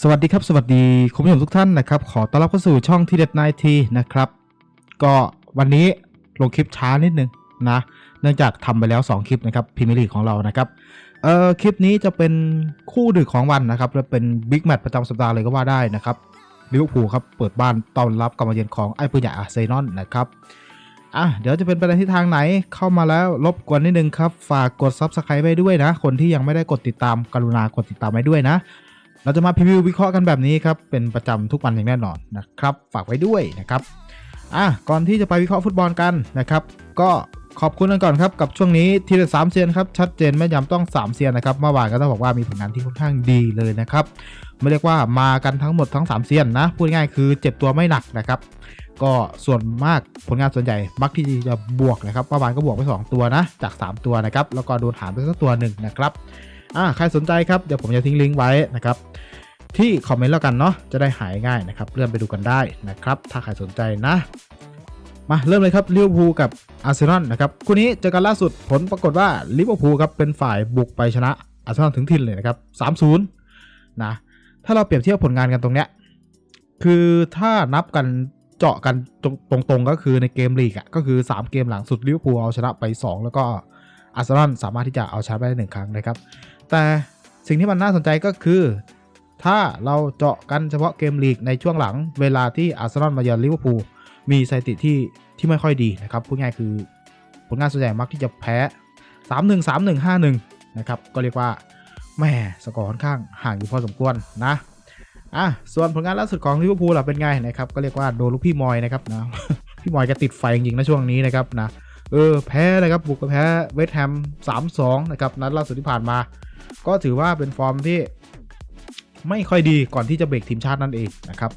สวัสดีครับ สวัสดีคุณผู้ชมทุกท่านนะครับ ขอต้อนรับเข้าสู่ช่องทีเด็ดนายทีนะครับ ก็วันนี้ลงคลิปช้านิดนึงนะ เนื่องจากทำไปแล้ว 2 คลิปนะครับพรีเมียร์ลีกของเรานะครับเอ่อคลิปนี้จะเป็นคู่ดึกของวันนะครับและเป็นบิ๊กแมตช์ประจำสัปดาห์เลยก็ว่าได้นะครับลิเวอร์พูลครับเปิดบ้านต้อนรับการมาเยือนของไอ้ปืนใหญ่อาร์เซนอลนะครับอะเดี๋ยวจะเป็นไปในทิศทางไหนเข้ามาแล้วรบกวนนิดนึงครับ ฝากกด Subscribe ไว้ด้วยนะ คนที่ยังไม่ได้กดติดตามกรุณากดติดตามไว้ด้วยนะ เราจะมาพรีวิววิเคราะห์กันแบบนี้ครับเป็นประจำทุกวันอย่างแน่นอนนะครับฝากไว้ด้วยนะครับอะก่อนที่จะไปวิเคราะห์ฟุตบอลกันนะครับ ก็ขอบคุณกันก่อนครับกับช่วงนี้ทีละสามเซียนครับชัดเจนไม่ย้ำต้อง 3 เซียนนะครับเมื่อวานก็ต้องบอกว่ามีผลงานที่ค่อนข้างดีเลยนะครับไม่เรียกว่ามากันทั้งหมดทั้ง 3 เซียนนะพูดง่ายคือเจ็บตัวไม่หนักนะครับ ก็ส่วนมากผลงานส่วนใหญ่มักที่จะบวกนะครับเมื่อวานก็บวกไป 2 ตัวนะจาก 3 ตัวนะครับแล้วก็โดนหารไปสักตัวหนึ่งนะครับ อ่าใครสนใจครับเดี๋ยวผมจะทิ้งลิงก์ไว้นะครับที่คอมเมนต์แล้วกันเนาะจะได้หายง่ายนะครับเลื่อนไปดูกันได้นะครับถ้าใครสนใจนะ มาเริ่มเลยครับลิเวอร์พูลกับอาร์เซนอลนะครับคู่นี้เจอกันล่าสุดผลปรากฏว่าลิเวอร์พูลครับเป็นฝ่ายบุกไปชนะอาร์เซนอลถึงถิ่นเลยนะครับ3-0นะถ้าเราเปรียบเทียบผลงานกันตรงเนี้ยคือถ้านับกันเจาะกันตรงๆก็คือในเกมลีกอะก็คือ 3 เกมหลังสุดลิเวอร์พูลเอาชนะไป 2 แล้วก็ อาร์เซนอลสามารถที่จะเอาชนะไปได้หนึ่งครั้งนะครับ แต่สิ่งที่มันน่าสนใจก็คือ ถ้าเราเจาะกันเฉพาะเกมลีกในช่วงหลังเวลาที่อาร์เซนอลมาเยือนลิเวอร์พูลมีสถิติที่ที่ไม่ค่อยดีนะครับพูดง่ายคือผลงานส่วนใหญ่มักที่จะแพ้ 3-1 3-1 5-1 นะครับ ก็เรียกว่าแม่สกอร์ค่อนข้างห่างอยู่พอสมควรนะอะส่วนผลงานล่าสุดของลิเวอร์พูลล่ะเป็นไงนะครับ ก็เรียกว่าโดนลูกพี่มอยนะครับนะพี่มอยก็ติดไฟจริงๆนะช่วงนี้นะครับนะ เออแพ้นะครับบุกไปแพ้เวสต์แฮม3-2นะครับนัดล่าสุดที่ผ่านมา ก็ถือว่าเป็นฟอร์มที่ไม่ค่อยดีก่อนที่จะเบรกทีมชาตินั่นเองนะครับ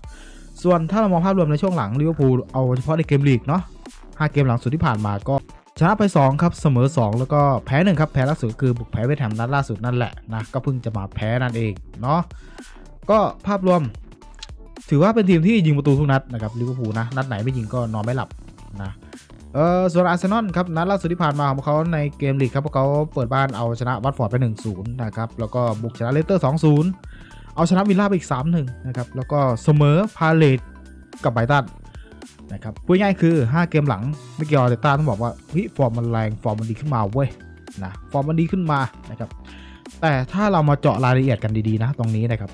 ส่วนถ้าเรามองภาพรวมในช่วงหลังลิเวอร์พูลเอาเฉพาะในเกมลีกเนาะ5เกมหลังสุดที่ผ่านมาก็ชนะไป 2 ครับ เสมอ 2 แล้วก็แพ้1ครับแพ้ล่าสุดคือบุกแพ้เวสแฮมนัดล่าสุดนั่นแหละนะก็เพิ่งจะมาแพ้นั่นเองเนาะก็ภาพรวม ถือว่าเป็นทีมที่ยิงประตูทุกนัดนะครับลิเวอร์พูลนะนัดไหนไม่ยิงก็นอนไม่หลับนะ เออส่วนอาร์เซนอลครับนัดล่าสุดที่ผ่านมาของเขาในเกมลีกครับพวกเขาเปิดบ้านเอาชนะวัตฟอร์ดไป 1-0 นะครับ แล้วก็บุกชนะเลสเตอร์ 2-0 เอาชนะวิลล่าไปอีก 3-1 นะครับ แล้วก็เสมอพาเลตกับไบตันนะครับพูดง่ายคือ 5 เกมหลังมิเกลอาร์เตต้าต้องบอกว่าเฮ้ยฟอร์มมันแรงฟอร์มมันดีขึ้นมาเว้ยนะฟอร์มมันดีขึ้นมานะครับแต่ถ้าเรามาเจาะรายละเอียดกันดีๆนะตรงนี้นะครับ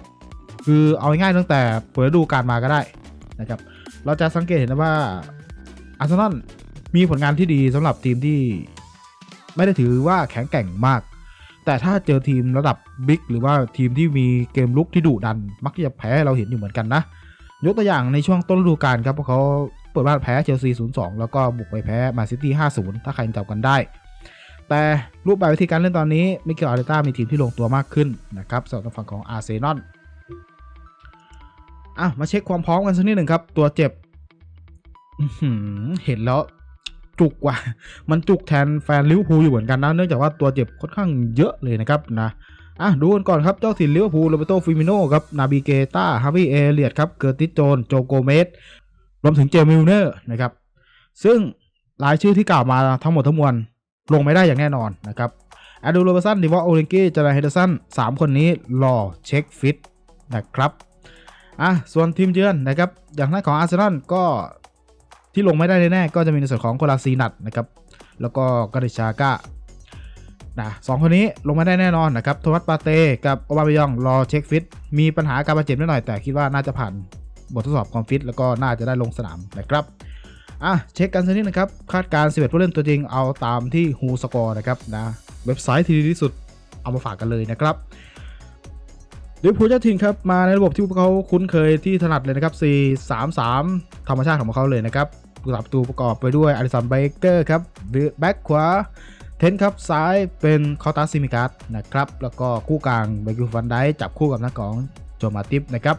คือเอาง่ายๆตั้งแต่เปิดฤดูกาลมาก็ได้นะครับเราจะสังเกตเห็นว่าอาร์เซนอล มีผลงานที่ดีสำหรับทีมที่ไม่ได้ถือว่าแข็งแกร่งมาก แต่ถ้าเจอทีมระดับบิ๊กหรือว่าทีมที่มีเกมลุกที่ดุดัน มักจะแพ้เราเห็นอยู่เหมือนกันนะ ยกตัวอย่างในช่วงต้นฤดูกาลครับพวกเขาเปิดบ้านแพ้เชลซี 0-2 แล้วก็บุกไปแพ้มาซิตี้ 5-0 ถ้าใครจำกันได้ แต่รูปแบบวิธีการเล่นตอนนี้มิเกลอาร์เตต้ามีทีมที่ลงตัวมากขึ้นนะครับสำหรับฝั่งของอาร์เซนอลอะมาเช็คความพร้อมกันสักนิดหนึ่งครับ ตัวเจ็บเห็นแล้ว จุกว่ะมันจุกแทนแฟนลิเวอร์พูลอยู่เหมือนกันนะ เนื่องจากว่าตัวเจ็บค่อนข้างเยอะเลยนะครับนะอะดูกันก่อนครับเจ้าถิ่นลิเวอร์พูลโรเบโตฟิมิโนครับนาบิเกต้าฮาวิเอเลียดครับเกอร์ติสโจนโจโกเมสรวมถึงเจมิลเนอร์นะครับซึ่งรายชื่อที่กล่าวมาทั้งหมดทั้งมวลลงไม่ได้อย่างแน่นอนนะครับอดูโรเบสันดิวอโอเลนกี้จาราเฮเดสันสามคนนี้รอเช็คฟิตนะครับอะส่วนทีมเยือนนะครับอย่างนั้นของอาร์เซนอลก็ ที่ลงไม่ได้แน่ๆก็จะมีในส่วนของโคลาซีนัทนะครับแล้วก็กาดิชาก้านะสองคนนี้ลงมาได้แน่นอนนะครับโทมัสปาเต้กับโอบาเมยองรอเช็คฟิต มีปัญหาการบาดเจ็บนิดหน่อย แต่คิดว่าน่าจะผ่านบททดสอบความฟิต แล้วก็น่าจะได้ลงสนามนะครับอะเช็คกันสักนิดนะครับ คาดการณ์11ผู้เล่นตัวจริงเอาตามที่ฮูสกอร์นะครับนะเว็บไซต์ที่ดีที่สุดเอามาฝากกันเลยนะครับลิเวอร์พูลเจ้าถิ่นครับมาในระบบที่พวกเขาคุ้นเคยที่ถนัดเลยนะครับ 4-3-3 ธรรมชาติของพวกเขาเลยนะครับ ผู้รักประตูประกอบไปด้วยอาริสันไบเกอร์ครับแบ็คขวาเทนครับซ้ายเป็นคอตัสซิมิกัสนะครับแล้วก็คู่กลางเบกิฟันไดจับคู่กับนักของโจมาติฟนะครับ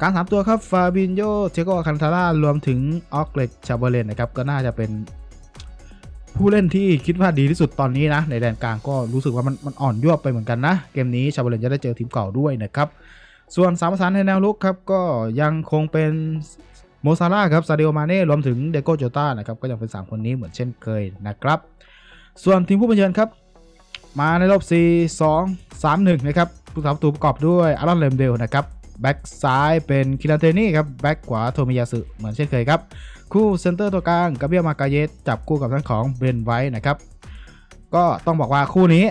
การถามตัวครับฟาบินโยเจโกคันทาร่ารวมถึงออกเลตชาเบเลนนะครับก็น่าจะเป็นผู้เล่นที่คิดว่าดีที่สุดตอนนี้นะ ในแดนกลางก็รู้สึกว่ามันมันอ่อนยวบไปเหมือนกันนะ เกมนี้ชาเบเลนจะได้เจอทีมเก่าด้วยนะครับ ส่วนสามประสานในแนวลุกครับก็ยังคงเป็น โมซาร่าครับซาเดโอมาเน่รวมถึงเดโกโจต้านะครับก็ยังเป็น 3 คนนี้เหมือนเช่นเคยนะครับ ส่วนทีมผู้เป็นเยือนครับ มาในรอบ 4 2 3 1 นะครับผู้สาประตูประกอบด้วยอารอนเลมเดลนะครับแบ็กซ้ายเป็นคิรันเทนี่ครับแบ็กขวาโทมิยาสึเหมือนเช่นเคยครับ คู่เซนเตอร์ตัวกลางกาเบียมากาเยสจับคู่กับทางของเบรนไว้นะครับ ก็ต้องบอกว่าคู่นี้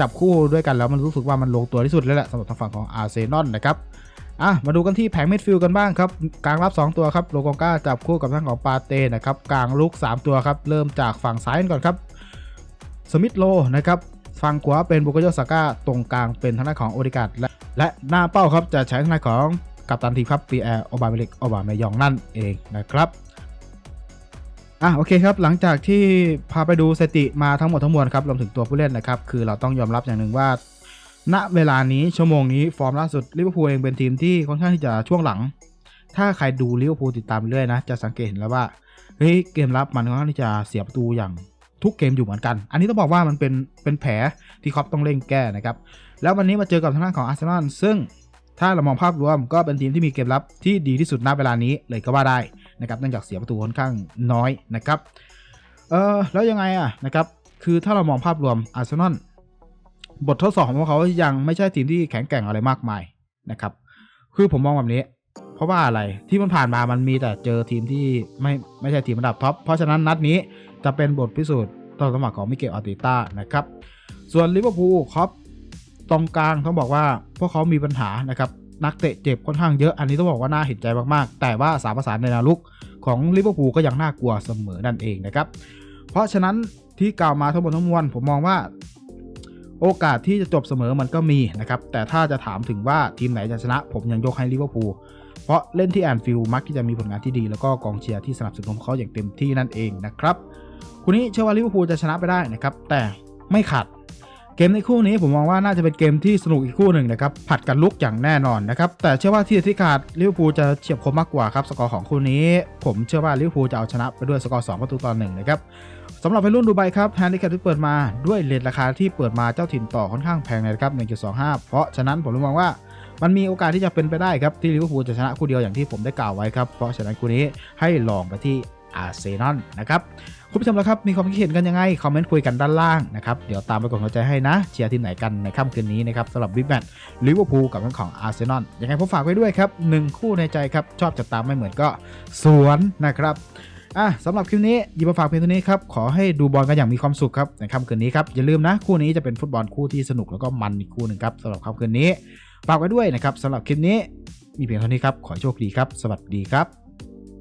จับคู่ด้วยกันแล้วมันรู้สึกว่ามันลงตัวที่สุดแล้วแหละสำหรับทางฝั่งของอาร์เซนอลนะครับ อะมาดูกันที่แผงมิดฟิลด์กันบ้างครับกลางรับ 2 ตัวครับโลกองก้าจับคู่กับทางของปาเต้นะครับกลางลุก 3 ตัวครับเริ่มจากฝั่งซ้ายก่อนครับสมิธโลนะครับฝั่งขวาเป็นบุกโยสาก้าตรงกลางเป็นทางด้านของโอดิกาดและและหน้าเป้าครับจะใช้ทางด้านของกัปตันทีมครับปีแอร์โอบาเมลิกโอบาเมยองนั่นเองนะครับอะโอเคครับหลังจากที่พาไปดูสถิติมาทั้งหมดทั้งมวลครับรวมถึงตัวผู้เล่นนะครับคือเราต้องยอมรับอย่างหนึ่งว่า ณเวลานี้ชั่วโมงนี้ฟอร์มล่าสุดลิเวอร์พูลเองเป็นทีมที่ค่อนข้างที่จะช่วงหลัง ถ้าใครดูลิเวอร์พูลติดตามเรื่อยนะ จะสังเกตเห็นแล้วว่าเฮ้ยเกมรับมันค่อนข้างที่จะเสียประตูอย่างทุกเกมอยู่เหมือนกัน อันนี้ต้องบอกว่ามันเป็นเป็นแผลที่คอปต้องเร่งแก้นะครับ แล้ววันนี้มาเจอกับทางด้านของอาร์เซนอลซึ่งถ้าเรามองภาพรวมก็เป็นทีมที่มีเกมรับที่ดีที่สุดณเวลานี้เลยก็ว่าได้นะครับเนื่องจากเสียประตูค่อนข้างน้อยนะครับเออแล้วยังไงอะนะครับคือถ้าเรามองภาพรวมอาร์เซนอล บททดสอบของพวกเขายังไม่ใช่ทีมที่แข็งแกร่งอะไรมากมายนะครับ คือผมมองแบบนี้ เพราะว่าอะไรที่มันผ่านมามันมีแต่เจอทีมที่ไม่ไม่ใช่ทีมระดับท็อปเพราะฉะนั้นนัดนี้จะเป็นบทพิสูจน์ต่อสมัครของมิเกลอาติต้านะครับ ส่วนลิเวอร์พูลครับตรงกลางต้องบอกว่าพวกเขามีปัญหานะครับนักเตะเจ็บค่อนข้างเยอะ อันนี้ต้องบอกว่าน่าเห็นใจมากๆ แต่ว่าสามประสานในนวลุกของลิเวอร์พูลก็ยังน่ากลัวเสมอนั่นเองนะครับ เพราะฉะนั้นที่กล่าวมาทั้งหมดทั้งมวลผมมองว่า โอกาสที่จะจบเสมอมันก็มีนะครับ แต่ถ้าจะถามถึงว่าทีมไหนจะชนะ ผมยังยกให้ลิเวอร์พูลเพราะเล่นที่แอนฟิลด์มักที่จะมีผลงานที่ดี แล้วก็กองเชียร์ที่สนับสนุนเขาอย่างเต็มที่นั่นเองนะครับคุณนี้เชื่อว่าลิเวอร์พูลจะชนะไปได้นะครับ แต่ไม่ขาด เกมในคู่นี้ผมมองว่าน่าจะเป็นเกมที่สนุกอีกคู่หนึ่งนะครับผัดกันลุกอย่างแน่นอนนะครับแต่เชื่อว่าที่ที่ขาดลิเวอร์พูลจะเฉียบคมมากกว่าครับสกอร์ของคู่นี้ ผมเชื่อว่าลิเวอร์พูลจะเอาชนะไปด้วยสกอร์2ประตูต่อหนึ่งนะครับสำหรับวัยรุ่นดูไบครับแฮนดิแคปที่เปิดมาด้วยเลทราคาที่เปิดมาเจ้าถิ่นต่อค่อนข้างแพงนะครับ1.25 เพราะฉะนั้นผมมองว่ามันมีโอกาสที่จะเป็นไปได้ครับที่ลิเวอร์พูลจะชนะคู่เดียวอย่างที่ผมได้กล่าวไว้ครับเพราะฉะนั้นคู่นี้ให้ลองไปที่ อาร์เซนอลนะครับคุณผู้ชมแล้วครับ มีความคิดเห็นกันยังไง คอมเมนต์คุยกันด้านล่างนะครับ เดี๋ยวตามไปกดหัวใจให้นะ เชียร์ทีมไหนกันในค่ำคืนนี้นะครับสำหรับบิ๊กแมตช์ลิเวอร์พูลกับทางของอาร์เซนอลยังไงผมฝากไว้ด้วยครับหนึ่งคู่ในใจครับ ชอบจะตามไม่เหมือนก็สวนนะครับอะสำหรับคลิปนี้ยิบมาฝากเพียงเท่านี้ครับ ขอให้ดูบอลกันอย่างมีความสุขครับในค่ำคืนนี้ครับ อย่าลืมนะ คู่นี้จะเป็นฟุตบอลคู่ที่สนุกแล้วก็มันอีกคู่หนึ่งครับสำหรับค่ำคืนนี้ฝากไว้ด้วยนะครับสำหรับคลิปนี้มีเพียงเท่านี้ครับขอโชคดีครับ สวัสดีครับ